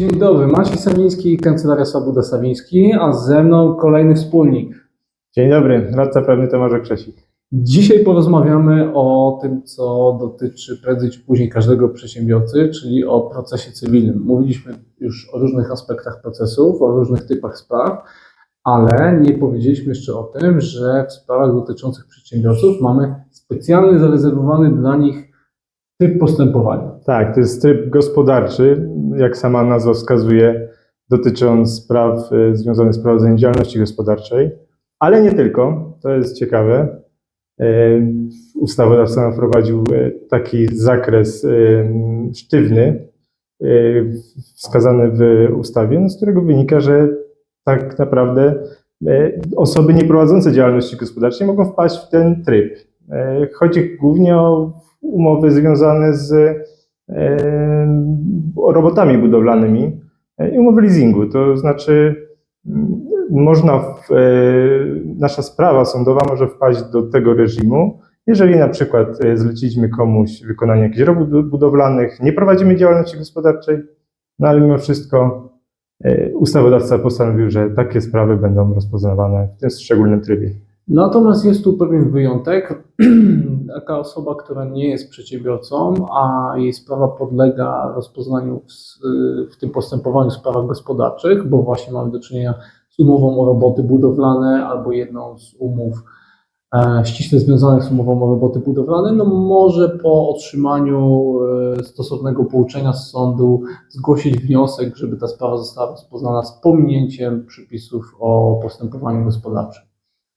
Dzień dobry, Maciej Sawiński, Kancelaria Słabuda Sawiński, a ze mną kolejny wspólnik. Dzień dobry, radca prawny Tomasz Krzesik. Dzisiaj porozmawiamy o tym, co dotyczy prędzej czy później każdego przedsiębiorcy, czyli o procesie cywilnym. Mówiliśmy już o różnych aspektach procesów, o różnych typach spraw, ale nie powiedzieliśmy jeszcze o tym, że w sprawach dotyczących przedsiębiorców mamy specjalny, zarezerwowany dla nich typ postępowania. Tak, to jest tryb gospodarczy, jak sama nazwa wskazuje, dotycząc spraw y, związanych z prowadzeniem działalności gospodarczej, ale nie tylko, to jest ciekawe. Y, Ustawodawca wprowadził y, taki zakres sztywny, wskazany w ustawie, no, z którego wynika, że tak naprawdę osoby nieprowadzące działalności gospodarczej mogą wpaść w ten tryb. Chodzi głównie o umowy związane z robotami budowlanymi e, i umowy leasingu. To znaczy, m, można, w, e, nasza sprawa sądowa może wpaść do tego reżimu, jeżeli na przykład e, zleciliśmy komuś wykonanie jakichś robót bu- budowlanych, nie prowadzimy działalności gospodarczej, no ale mimo wszystko e, ustawodawca postanowił, że takie sprawy będą rozpoznawane w tym szczególnym trybie. Natomiast jest tu pewien wyjątek. Taka osoba, która nie jest przedsiębiorcą, a jej sprawa podlega rozpoznaniu w, w tym postępowaniu w sprawach gospodarczych, bo właśnie mamy do czynienia z umową o roboty budowlane albo jedną z umów e, ściśle związanych z umową o roboty budowlane, no może po otrzymaniu e, stosownego pouczenia z sądu zgłosić wniosek, żeby ta sprawa została rozpoznana z pominięciem przepisów o postępowaniu gospodarczym.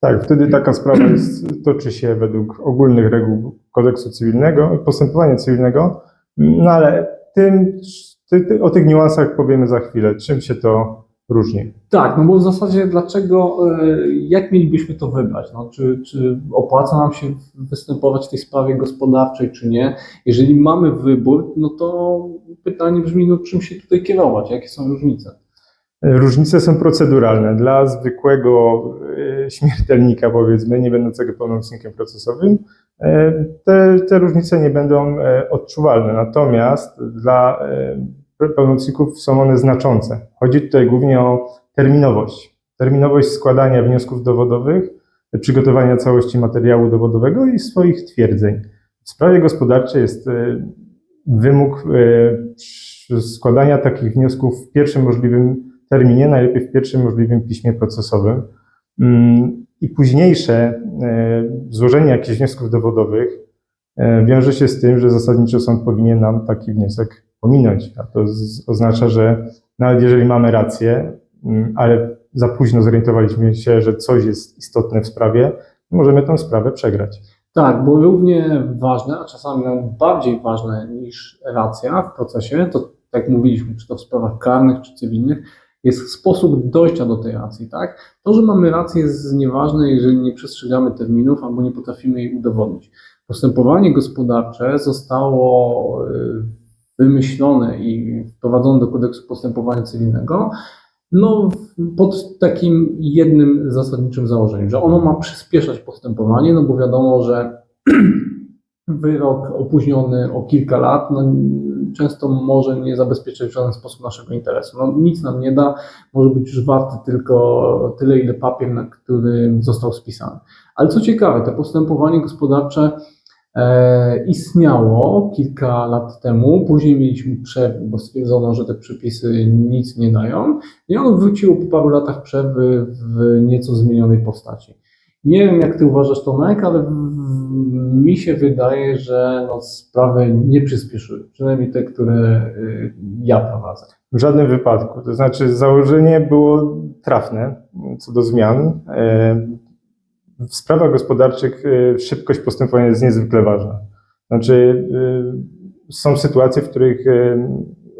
Tak, wtedy taka sprawa jest, toczy się według ogólnych reguł kodeksu cywilnego postępowania cywilnego, no ale tym, ty, ty, o tych niuansach powiemy za chwilę, czym się to różni. Tak, no bo w zasadzie dlaczego, e, jak mielibyśmy to wybrać? No, czy, czy opłaca nam się występować w tej sprawie gospodarczej, czy nie? Jeżeli mamy wybór, no to pytanie brzmi, no czym się tutaj kierować? Jakie są różnice? Różnice są proceduralne. Dla zwykłego e, śmiertelnika, powiedzmy, nie będącego pełnomocnikiem procesowym, e, te, te różnice nie będą e, odczuwalne. Natomiast dla pełnomocników są one znaczące. Chodzi tutaj głównie o terminowość. Terminowość składania wniosków dowodowych, przygotowania całości materiału dowodowego i swoich twierdzeń. W sprawie gospodarczej jest wymóg składania takich wniosków w pierwszym możliwym terminie, najlepiej w pierwszym możliwym piśmie procesowym. Mm, I późniejsze e, złożenie jakichś wniosków dowodowych e, wiąże się z tym, że zasadniczo sąd powinien nam taki wniosek pominąć. A to oznacza, że nawet jeżeli mamy rację, mm, ale za późno zorientowaliśmy się, że coś jest istotne w sprawie, możemy tę sprawę przegrać. Tak, bo równie ważne, a czasami nawet bardziej ważne niż racja w procesie, to tak jak mówiliśmy, czy to w sprawach karnych, czy cywilnych, jest sposób dojścia do tej racji, tak? To, że mamy rację jest nieważne, jeżeli nie przestrzegamy terminów albo nie potrafimy jej udowodnić. Postępowanie gospodarcze zostało y, wymyślone i wprowadzone do kodeksu postępowania cywilnego no, pod takim jednym zasadniczym założeniem, że ono ma przyspieszać postępowanie, no bo wiadomo, że wyrok opóźniony o kilka lat no, często może nie zabezpieczyć w żaden sposób naszego interesu. No, nic nam nie da, może być już warty tylko tyle, ile papier, na którym został spisany. Ale co ciekawe, to postępowanie gospodarcze e, istniało kilka lat temu, później mieliśmy przerwę, bo stwierdzono, że te przepisy nic nie dają i ono wróciło po paru latach przerwy w nieco zmienionej postaci. Nie wiem, jak ty uważasz, Tomek, ale mi się wydaje, że no, sprawy nie przyspieszyły. Przynajmniej te, które y, ja prowadzę. W żadnym wypadku. To znaczy, założenie było trafne co do zmian. E, W sprawach gospodarczych e, szybkość postępowania jest niezwykle ważna. Znaczy, e, są sytuacje, w których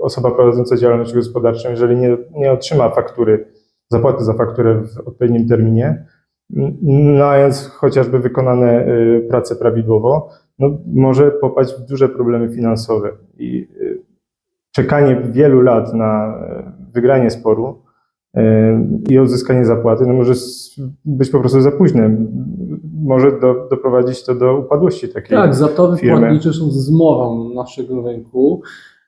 osoba prowadząca działalność gospodarczą, jeżeli nie, nie otrzyma faktury, zapłaty za fakturę w odpowiednim terminie, mając chociażby wykonane e, prace prawidłowo, no, może popaść w duże problemy finansowe. I e, czekanie wielu lat na e, wygranie sporu e, i uzyskanie zapłaty, no może być po prostu za późne. Może do, doprowadzić to do upadłości takiej. Tak, zatory firmy. płatnicze są zmorą naszego rynku.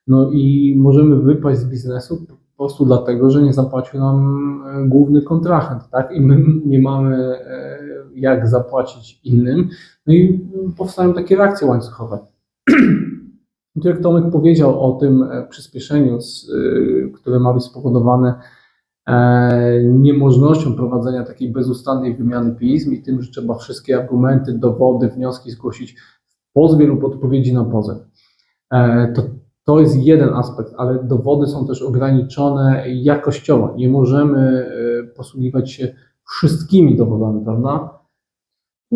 No i możemy wypaść z biznesu po prostu dlatego, że nie zapłacił nam e, główny kontrahent, tak? I my nie mamy e, jak zapłacić innym. No i powstają takie reakcje łańcuchowe. Jak Tomek powiedział o tym e, przyspieszeniu, które ma być spowodowane niemożnością prowadzenia takiej bezustannej wymiany pism i tym, że trzeba wszystkie argumenty, dowody, wnioski zgłosić w pozwie lub odpowiedzi na pozew. To, to jest jeden aspekt, ale dowody są też ograniczone jakościowo. Nie możemy e, posługiwać się wszystkimi dowodami, prawda?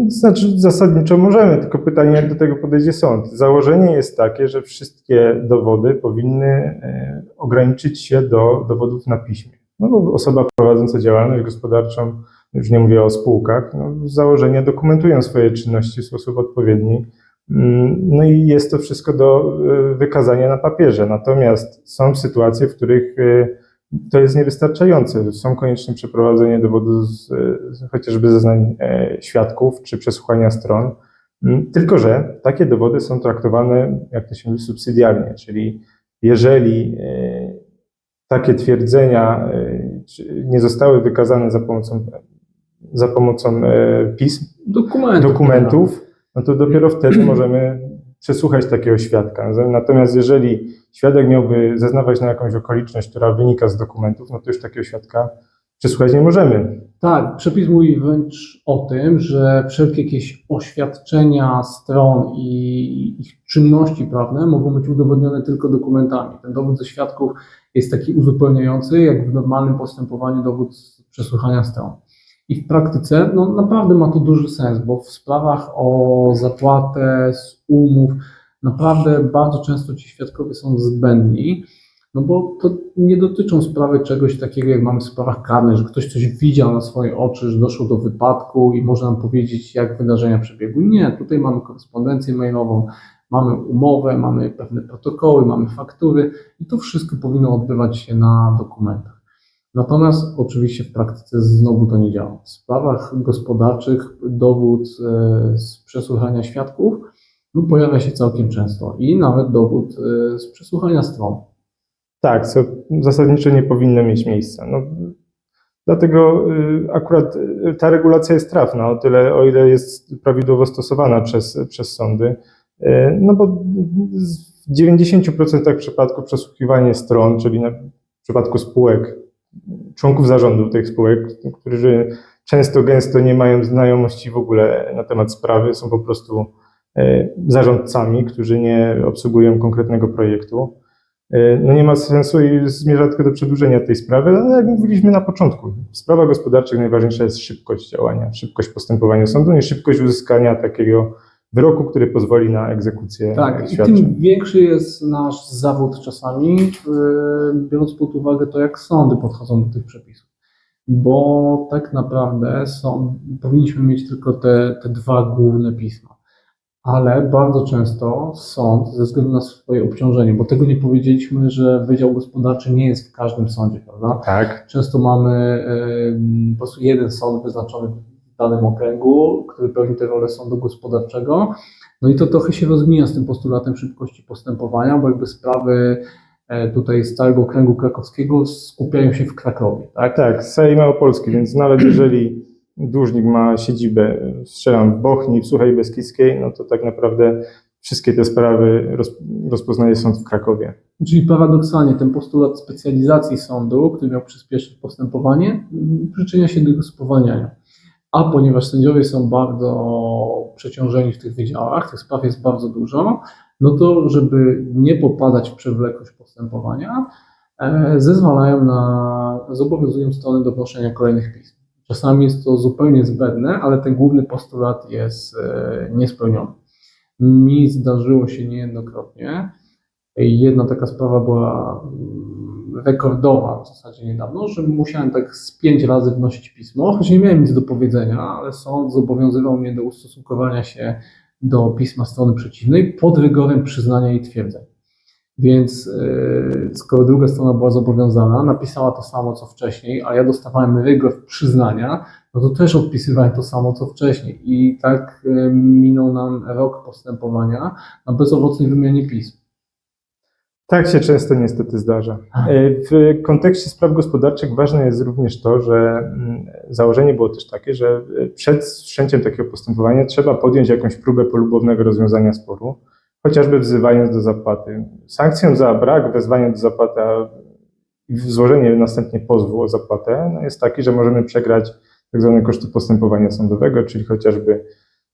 Znaczy, zasadniczo możemy, tylko pytanie, jak do tego podejdzie sąd. Założenie jest takie, że wszystkie dowody powinny e, ograniczyć się do dowodów na piśmie. No bo osoba prowadząca działalność gospodarczą, już nie mówię o spółkach, no, z założenia dokumentują swoje czynności w sposób odpowiedni. Mm, No i jest to wszystko do e, wykazania na papierze. Natomiast są sytuacje, w których e, to jest niewystarczające. Są konieczne przeprowadzenie dowodu z, chociażby zeznań e, świadków czy przesłuchania stron. Mm, Tylko, że takie dowody są traktowane, jak to się mówi, subsydiarnie, czyli jeżeli takie twierdzenia nie zostały wykazane za pomocą, za pomocą pism, Dokumentów. dokumentów, no to dopiero wtedy możemy przesłuchać takiego świadka. Natomiast jeżeli świadek miałby zeznawać na jakąś okoliczność, która wynika z dokumentów, no to już takiego świadka przesłuchać nie możemy. Tak, przepis mówi wręcz o tym, że wszelkie jakieś oświadczenia stron i ich czynności prawne mogą być udowodnione tylko dokumentami. Ten dowód ze świadków jest taki uzupełniający, jak w normalnym postępowaniu dowód przesłuchania stron. I w praktyce no, naprawdę ma to duży sens, bo w sprawach o zapłatę z umów naprawdę bardzo często ci świadkowie są zbędni. No bo to nie dotyczą sprawy czegoś takiego, jak mamy w sprawach karnych, że ktoś coś widział na swoje oczy, że doszło do wypadku i może nam powiedzieć, jak wydarzenia przebiegły. Nie, tutaj mamy korespondencję mailową, mamy umowę, mamy pewne protokoły, mamy faktury i to wszystko powinno odbywać się na dokumentach. Natomiast oczywiście w praktyce znowu to nie działa. W sprawach gospodarczych dowód e, z przesłuchania świadków no, pojawia się całkiem często i nawet dowód e, z przesłuchania stron. Tak, co zasadniczo nie powinno mieć miejsca. No, dlatego y, akurat ta regulacja jest trafna, o tyle, o ile jest prawidłowo stosowana przez, przez sądy. No bo w 90% przypadków przesłuchiwanie stron, czyli na, w przypadku spółek, członków zarządu tych spółek, którzy często, gęsto nie mają znajomości w ogóle na temat sprawy, są po prostu y, zarządcami, którzy nie obsługują konkretnego projektu. Y, No nie ma sensu i zmierza tylko do przedłużenia tej sprawy, ale jak mówiliśmy na początku, w sprawach gospodarczych najważniejsza jest szybkość działania, szybkość postępowania sądu i szybkość uzyskania takiego wyroku, który pozwoli na egzekucję Tak, i świadczeń. tym większy jest nasz zawód czasami, yy, biorąc pod uwagę to, jak sądy podchodzą do tych przepisów. Bo tak naprawdę są, powinniśmy mieć tylko te, te dwa główne pisma. Ale bardzo często sąd, ze względu na swoje obciążenie, bo tego nie powiedzieliśmy, że Wydział Gospodarczy nie jest w każdym sądzie, prawda? Tak, Często mamy po prostu jeden sąd wyznaczony w danym okręgu, który pełni tę rolę sądu gospodarczego. No i to trochę się rozmija z tym postulatem szybkości postępowania, bo jakby sprawy e, tutaj z całego okręgu krakowskiego skupiają się w Krakowie, tak? tak, z całej Małopolski, więc nawet jeżeli dłużnik ma siedzibę, strzelam w Bochni, w Suchej Beskidzkiej, no to tak naprawdę wszystkie te sprawy roz, rozpoznaje sąd w Krakowie. Czyli paradoksalnie ten postulat specjalizacji sądu, który miał przyspieszyć postępowanie, przyczynia się do jego spowalniania. A ponieważ sędziowie są bardzo przeciążeni w tych wydziałach, tych spraw jest bardzo dużo, no to żeby nie popadać w przewlekłość postępowania, e, zezwalają na, zobowiązują strony do wnoszenia kolejnych pism. Czasami jest to zupełnie zbędne, ale ten główny postulat jest e, niespełniony. Mi zdarzyło się niejednokrotnie, Jedna taka sprawa była mm, rekordowa w zasadzie niedawno, że musiałem tak z pięć razy wnosić pismo, choć nie miałem nic do powiedzenia, ale sąd zobowiązywał mnie do ustosunkowania się do pisma strony przeciwnej pod rygorem przyznania i twierdzeń. Więc yy, skoro druga strona była zobowiązana, napisała to samo co wcześniej, a ja dostawałem rygor przyznania, no to też odpisywałem to samo co wcześniej. I tak yy, minął nam rok postępowania na bezowocnej wymianie pism. Tak się często niestety zdarza. E, W kontekście spraw gospodarczych ważne jest również to, że mm, założenie było też takie, że e, przed wszczęciem takiego postępowania trzeba podjąć jakąś próbę polubownego rozwiązania sporu, chociażby wzywając do zapłaty. Sankcją za brak wezwania do zapłaty i złożenie następnie pozwu o zapłatę no jest taki, że możemy przegrać tak zwane koszty postępowania sądowego, czyli chociażby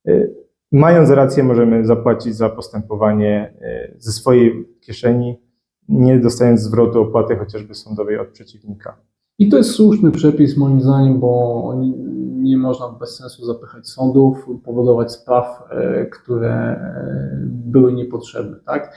e, mając rację możemy zapłacić za postępowanie e, ze swojej kieszeni, nie dostając zwrotu opłaty chociażby sądowej od przeciwnika. I to jest słuszny przepis moim zdaniem, bo nie- można bez sensu zapychać sądów, powodować spraw, e, które e, były niepotrzebne, tak?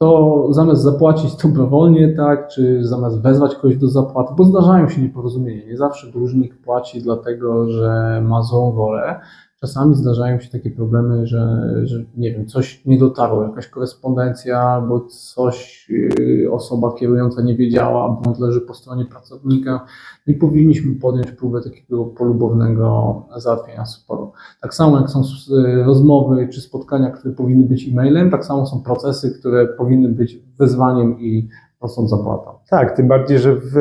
To zamiast zapłacić dobrowolnie, tak, czy zamiast wezwać kogoś do zapłaty, bo zdarzają się nieporozumienia. Nie zawsze dłużnik płaci dlatego, że ma złą wolę. Czasami zdarzają się takie problemy, że, że nie wiem, coś nie dotarło, jakaś korespondencja albo coś yy, osoba kierująca nie wiedziała, błąd leży po stronie pracownika i powinniśmy podjąć próbę takiego polubownego załatwienia sporu. Tak samo jak są y, rozmowy czy spotkania, które powinny być e-mailem, tak samo są procesy, które powinny być wezwaniem i prostą zapłatą. Tak, tym bardziej, że w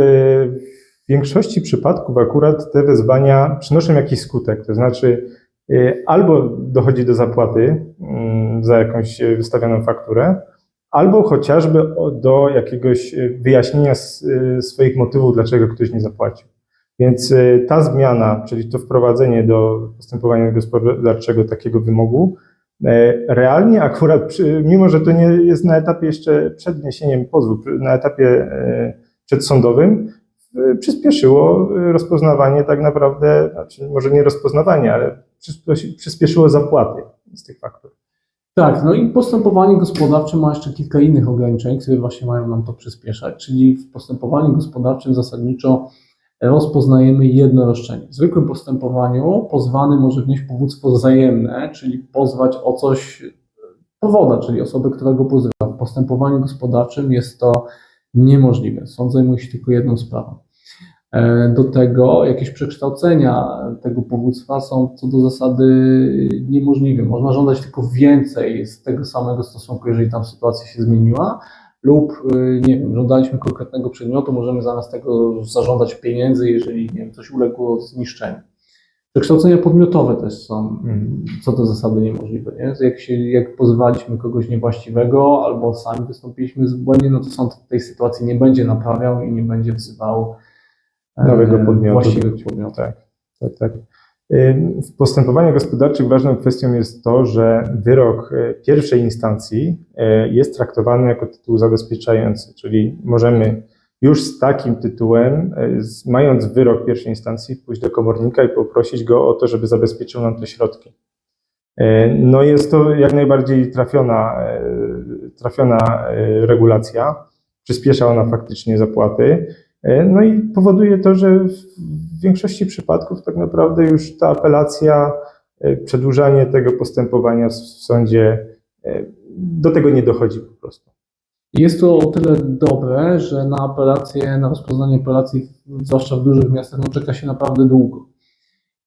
większości przypadków akurat te wezwania przynoszą jakiś skutek, to znaczy albo dochodzi do zapłaty mm, za jakąś y, wystawioną fakturę, albo chociażby do jakiegoś y, wyjaśnienia y, swoich motywów, dlaczego ktoś nie zapłacił. Więc y, ta zmiana, czyli to wprowadzenie do postępowania gospodarczego takiego wymogu, realnie akurat, przy, mimo że to nie jest na etapie jeszcze przed wniesieniem pozwu, na etapie przedsądowym, przyspieszyło rozpoznawanie tak naprawdę, znaczy może nie rozpoznawanie, ale przyspieszyło zapłaty z tych faktur. Tak, no i postępowanie gospodarcze ma jeszcze kilka innych ograniczeń, które właśnie mają nam to przyspieszać, czyli w postępowaniu gospodarczym zasadniczo rozpoznajemy jedno roszczenie. W zwykłym postępowaniu pozwany może wnieść powództwo wzajemne, czyli pozwać o coś powoda, czyli osobę, która go pozywa. W postępowaniu gospodarczym jest to niemożliwe. Sąd zajmuje się tylko jedną sprawą. E, Do tego jakieś przekształcenia tego powództwa są co do zasady niemożliwe. Można żądać tylko więcej z tego samego stosunku, jeżeli tam sytuacja się zmieniła, lub y, nie wiem, żądaliśmy konkretnego przedmiotu, możemy zamiast tego zażądać pieniędzy, jeżeli nie wiem, coś uległo zniszczeniu. Przekształcenia podmiotowe też są Mhm. co do zasady niemożliwe. Nie? Jak, się, jak pozwaliśmy kogoś niewłaściwego albo sami wystąpiliśmy z błędem, no to sąd tej sytuacji nie będzie naprawiał i nie będzie wzywał e, Nowego podmiotu. właściwych podmiotów. Tak, tak, tak. Ym, W postępowaniach gospodarczych ważną kwestią jest to, że wyrok e, pierwszej instancji e, jest traktowany jako tytuł zabezpieczający, czyli możemy już z takim tytułem, e, mając wyrok pierwszej instancji, pójść do komornika i poprosić go o to, żeby zabezpieczył nam te środki. E, No jest to jak najbardziej trafiona, e, trafiona e, regulacja. Przyspiesza ona faktycznie zapłaty. E, No i powoduje to, że w większości przypadków tak naprawdę już ta apelacja, e, przedłużanie tego postępowania w sądzie, e, do tego nie dochodzi po prostu. Jest to o tyle dobre, że na apelację, na rozpoznanie apelacji, zwłaszcza w dużych miastach, no czeka się naprawdę długo.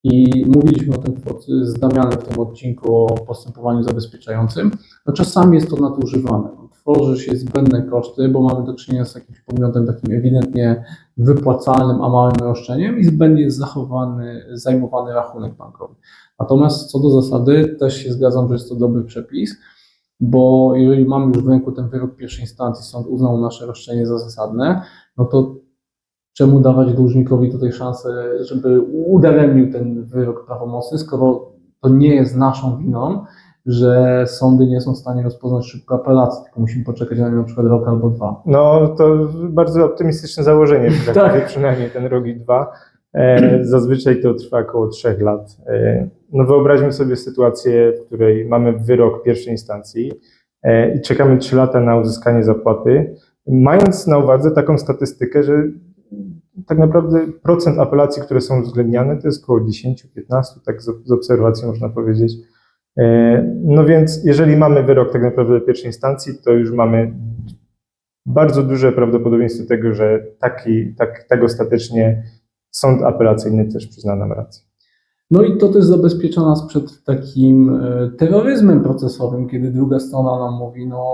I mówiliśmy o tym z Damianem w tym odcinku o postępowaniu zabezpieczającym. No czasami jest to nadużywane. Tworzy się zbędne koszty, bo mamy do czynienia z jakimś podmiotem takim ewidentnie wypłacalnym, a małym roszczeniem i zbędnie jest zachowany, zajmowany rachunek bankowy. Natomiast co do zasady też się zgadzam, że jest to dobry przepis, bo jeżeli mamy już w ręku ten wyrok pierwszej instancji, sąd uznał nasze roszczenie za zasadne, no to czemu dawać dłużnikowi tutaj szansę, żeby udaremnił ten wyrok prawomocny, skoro to nie jest naszą winą, że sądy nie są w stanie rozpoznać szybko apelacji, tylko musimy poczekać na na przykład rok albo dwa. No to bardzo optymistyczne założenie, tak, Tak. przynajmniej ten rok i dwa. E, Zazwyczaj to trwa około trzech lat. E, No wyobraźmy sobie sytuację, w której mamy wyrok pierwszej instancji e, i czekamy trzy lata na uzyskanie zapłaty, mając na uwadze taką statystykę, że tak naprawdę procent apelacji, które są uwzględniane, to jest około 10-15, tak z z obserwacji można powiedzieć. E, No więc jeżeli mamy wyrok tak naprawdę pierwszej instancji, to już mamy bardzo duże prawdopodobieństwo tego, że taki, tak, tak ostatecznie sąd apelacyjny też przyzna nam rację. No i to też zabezpiecza nas przed takim e, terroryzmem procesowym, kiedy druga strona nam mówi, no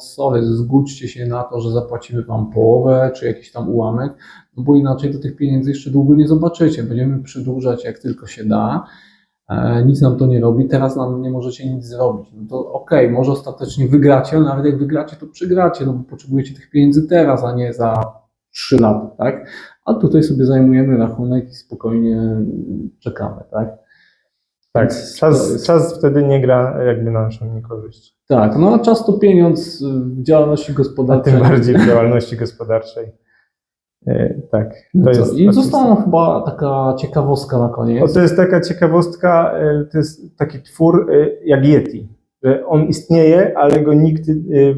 sorry, zgódźcie się na to, że zapłacimy wam połowę, czy jakiś tam ułamek, no bo inaczej to tych pieniędzy jeszcze długo nie zobaczycie. Będziemy przedłużać jak tylko się da, nic nam to nie robi, teraz nam nie możecie nic zrobić. No to okej, może ostatecznie wygracie, ale nawet jak wygracie, to przegracie, no bo potrzebujecie tych pieniędzy teraz, a nie za 3 lata, tak? A tutaj sobie zajmujemy rachunek i spokojnie czekamy, tak? Tak, Więc czas, jest- czas wtedy nie gra jakby na naszą niekorzyść. Tak, no a czas to pieniądz w działalności A gospodarczej. tym bardziej w działalności gospodarczej. E, Tak, to jest. I została chyba taka ciekawostka na koniec. O, to jest taka ciekawostka, e, to jest taki twór e, jak Yeti, on istnieje, ale go nikt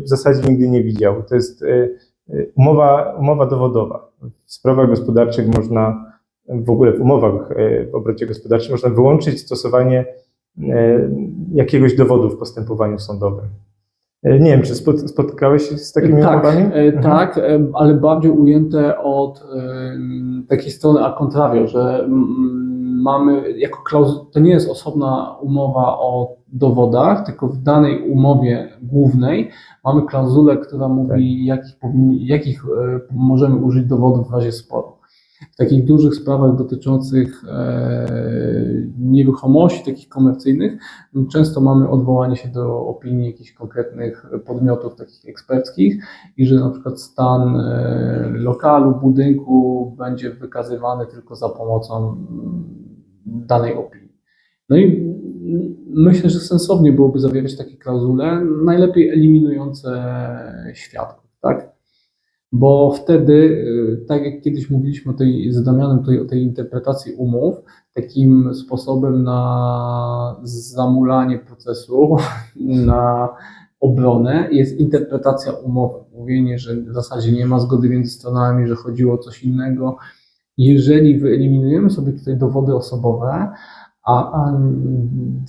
w zasadzie nigdy nie widział. To jest umowa, umowa dowodowa. W sprawach gospodarczych można, w ogóle w umowach w obrocie gospodarczym można wyłączyć stosowanie jakiegoś dowodu w postępowaniu sądowym. E, Nie wiem, czy spot- spotkałeś się z takimi tak, umowami? e, Mhm. tak, e, ale bardziej ujęte od takiej strony a contrario, że mamy jako klauzul, to nie jest osobna umowa o dowodach, tylko w danej umowie głównej mamy klauzulę, która mówi, jakich, powinni, jakich e, możemy użyć dowodów w razie sporu. W takich dużych sprawach dotyczących e, nieruchomości, takich komercyjnych, często mamy odwołanie się do opinii jakichś konkretnych podmiotów takich eksperckich i że na przykład stan e, lokalu, budynku będzie wykazywany tylko za pomocą mm, danej opinii. No i myślę, że sensownie byłoby zawierać takie klauzule, najlepiej eliminujące świadków, tak? Bo wtedy, y, tak jak kiedyś mówiliśmy o tej, z Damianem, tutaj o tej interpretacji umów, takim sposobem na zamulanie procesu, na obronę jest interpretacja umowy. Mówienie, że w zasadzie nie ma zgody między stronami, że chodziło o coś innego. Jeżeli wyeliminujemy sobie tutaj dowody osobowe, a, a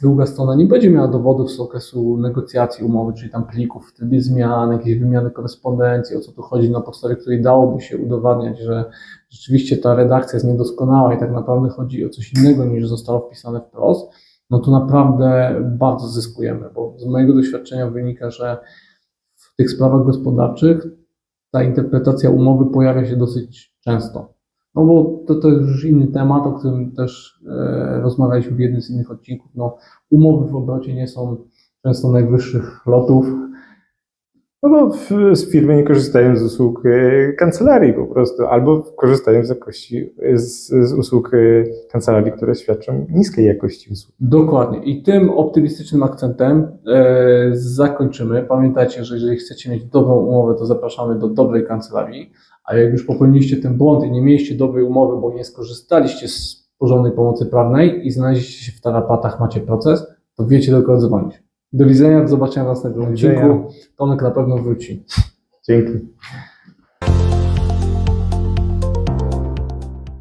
druga strona nie będzie miała dowodów z okresu negocjacji umowy, czyli tam plików w trybie zmian, jakiejś wymiany korespondencji, o co tu chodzi, na podstawie której dałoby się udowadniać, że rzeczywiście ta redakcja jest niedoskonała i tak naprawdę chodzi o coś innego niż zostało wpisane wprost, no to naprawdę bardzo zyskujemy, bo z mojego doświadczenia wynika, że w tych sprawach gospodarczych ta interpretacja umowy pojawia się dosyć często. No bo to, to już inny temat, o którym też e, rozmawialiśmy w jednym z innych odcinków. No, umowy w obrocie nie są często najwyższych lotów. No bo w, z firmy nie korzystają z usług e, kancelarii po prostu, albo korzystają z jakości, z, z usług e, kancelarii, które świadczą niskiej jakości usług. Dokładnie. I tym optymistycznym akcentem e, zakończymy. Pamiętajcie, że jeżeli chcecie mieć dobrą umowę, to zapraszamy do dobrej kancelarii. A jak już popełniliście ten błąd i nie mieliście dobrej umowy, bo nie skorzystaliście z porządnej pomocy prawnej i znaleźliście się w tarapatach, macie proces, to wiecie do kogo dzwonić. Do widzenia, do zobaczenia w następnym odcinku. Tomek na pewno wróci. Dzięki.